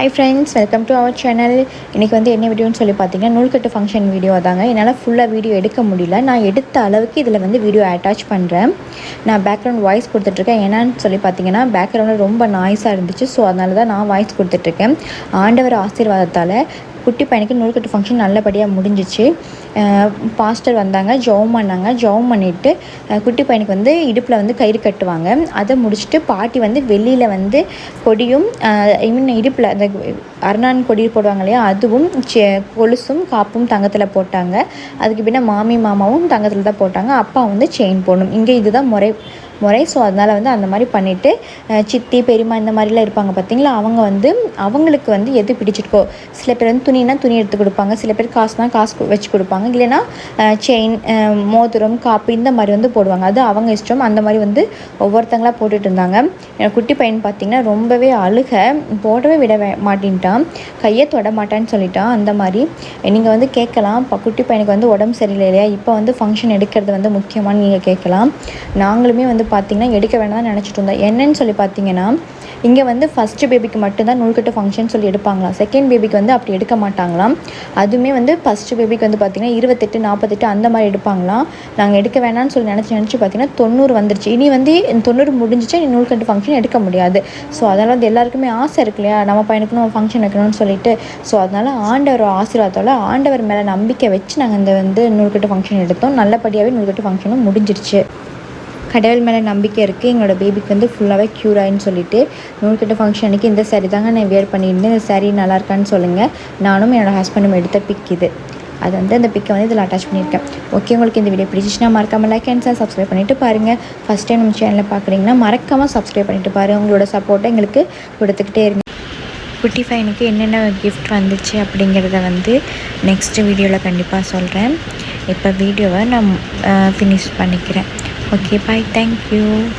Hi friends welcome to our channel இன்றைக்கி வந்து என்ன வீடியோன்னு சொல்லி பார்த்தீங்கன்னா நூல்கட்டு ஃபங்க்ஷன் வீடியோ தாங்க. என்னால் ஃபுல்லாக வீடியோ எடுக்க முடியல. நான் எடுத்த அளவுக்கு இதில் வந்து வீடியோ அட்டாச் பண்ணுறேன் நான் பேக்ரவுண்ட் வாய்ஸ் கொடுத்துட்ருக்கேன். என்னன்னு சொல்லி பார்த்தீங்கன்னா பேக்ரவுண்டில் ரொம்ப நாய்ஸாக இருந்துச்சு. ஸோ அதனால தான் நான் வாய்ஸ் கொடுத்துட்ருக்கேன். ஆண்டவர் ஆசீர்வாதத்தால் குட்டி பையனுக்கு நூல்கட்டு ஃபங்க்ஷன் நல்லபடியாக முடிஞ்சிச்சு. பாஸ்டர் வந்தாங்க ஜெபம் பண்ணாங்க. ஜெபம் பண்ணிவிட்டு குட்டி பையனுக்கு வந்து இடுப்பில் வந்து கயிறு கட்டுவாங்க. அதை முடிச்சுட்டு பாட்டி வந்து வெளியில் வந்து கொடியும் ஐ மீன் இடுப்பில் அந்த அரணான் கொடி போடுவாங்க இல்லையா அதுவும் செ கொலுசும் காப்பும் தங்கத்தில் போட்டாங்க. அதுக்கு பின்ன மாமி மாமாவும் தங்கத்தில் தான் போட்டாங்க. அப்பா வந்து செயின் போடணும். இங்கே இதுதான் முறை. முறை. ஸோ அதனால் வந்து அந்த மாதிரி பண்ணிவிட்டு சித்தி பெரியம்மா இந்த மாதிரிலாம் இருப்பாங்க பார்த்தீங்களா? அவங்க வந்து அவங்களுக்கு வந்து எது பிடிச்சிருக்கோ சில பேர் வந்து துணினா துணி எடுத்து கொடுப்பாங்க சில பேர் காசுனா காசு வச்சு கொடுப்பாங்க. இல்லைன்னா செயின் மோதிரம் காப்பு இந்த மாதிரி வந்து போடுவாங்க. அது அவங்க இஷ்டம். அந்த மாதிரி வந்து ஒவ்வொருத்தங்களாக போட்டுட்டு இருந்தாங்க. எனக்கு குட்டி பையன் பார்த்தீங்கன்னா ரொம்பவே அழுக போடவே விட மாட்டேன்ட்டான். கையை தொட மாட்டான்னு சொல்லிட்டான் அந்த மாதிரி. நீங்கள் வந்து கேட்கலாம். குட்டி பையனுக்கு வந்து உடம்பு சரியில்லை இல்லையா? இப்போ வந்து ஃபங்க்ஷன் எடுக்கிறது வந்து முக்கியமானு நீங்கள் கேட்கலாம். நாங்களுமே வந்து பார்த்தீங்கன்னா எடுக்க வேணாம் நினச்சிட்டு இருந்தோம் என்னன்னு சொல்லி பார்த்தீங்கன்னா இங்கே வந்து ஃபஸ்ட்டு பேபிக்கு மட்டும்தான் நூல்கட்டு ஃபங்க்ஷன் சொல்லி எடுப்பாங்களாம். செகண்ட் பேபிக்கு வந்து அப்படி எடுக்க மாட்டாங்களாம். அதுவுமே வந்து ஃபஸ்ட்டு பேபிக்கு வந்து பார்த்திங்கன்னா இருபத்தெட்டு நாற்பத்தெட்டு அந்த மாதிரி எடுப்பாங்களாம். நாங்கள் எடுக்க வேணாம்னு சொல்லி நினச்சி நினச்சி பார்த்தீங்கன்னா தொண்ணூறு வந்துருச்சு. இனி வந்து தொண்ணூறு முடிஞ்சிச்சு இனி நூல்கட்டு ஃபங்க்ஷன் எடுக்க முடியாது. ஸோ அதனால் வந்து எல்லாருக்குமே ஆசை இருக்கு இல்லையா? நம்ம பையனுக்கு நம்ம ஃபங்க்ஷன் வைக்கணும்னு சொல்லிட்டு. ஸோ அதனால் ஆண்டவர் ஆசீர்வாதத்தோட ஆண்டவர் மேலே நம்பிக்கை வச்சு நாங்கள் இந்த வந்து நூல்கட்டு ஃபங்க்ஷன் எடுத்தோம். நல்லபடியாகவே நூல்கட்டு ஃபங்க்ஷனும் முடிஞ்சிருச்சு. கடவுள் மேலே நம்பிக்கை இருக்குது எங்களோட பேபிக்கு வந்து ஃபுல்லாகவே க்யூர் ஆயின்னு சொல்லிட்டு நூல்கட்டு ஃபங்க்ஷனுக்கு இந்த saree தாங்க நான் வியர் பண்ணியிருந்தேன். இந்த சாரீ நல்லா இருக்கான்னு சொல்லுங்கள் நானும் என்னோடய ஹஸ்பண்டும் எடுத்த பிக் இது. அது வந்து அந்த பிக்கை வந்து இதில் அட்டாச் பண்ணியிருக்கேன். ஓகே உங்களுக்கு இந்த வீடியோ பிடிச்சிச்சுன்னா மறக்காமல் லைக் அண்ட் சப்ஸ்கிரைப் பண்ணிவிட்டு பாருங்கள் ஃபஸ்ட் டைம் நம்ம சேனலில் பார்க்குறீங்கன்னா மறக்காமல் சப்ஸ்கிரைப் பண்ணிட்டு பாருங்கள் உங்களோட சப்போர்ட்டை எங்களுக்கு கொடுத்துக்கிட்டே இருங்க. குட்டி ஃபைனுக்கு என்னென்ன கிஃப்ட் வந்துச்சு அப்படிங்கிறத வந்து நெக்ஸ்ட் வீடியோவில் கண்டிப்பாக சொல்கிறேன் இப்போ வீடியோவை நான் ஃபினிஷ் பண்ணிக்கிறேன். okay bye. Thank you.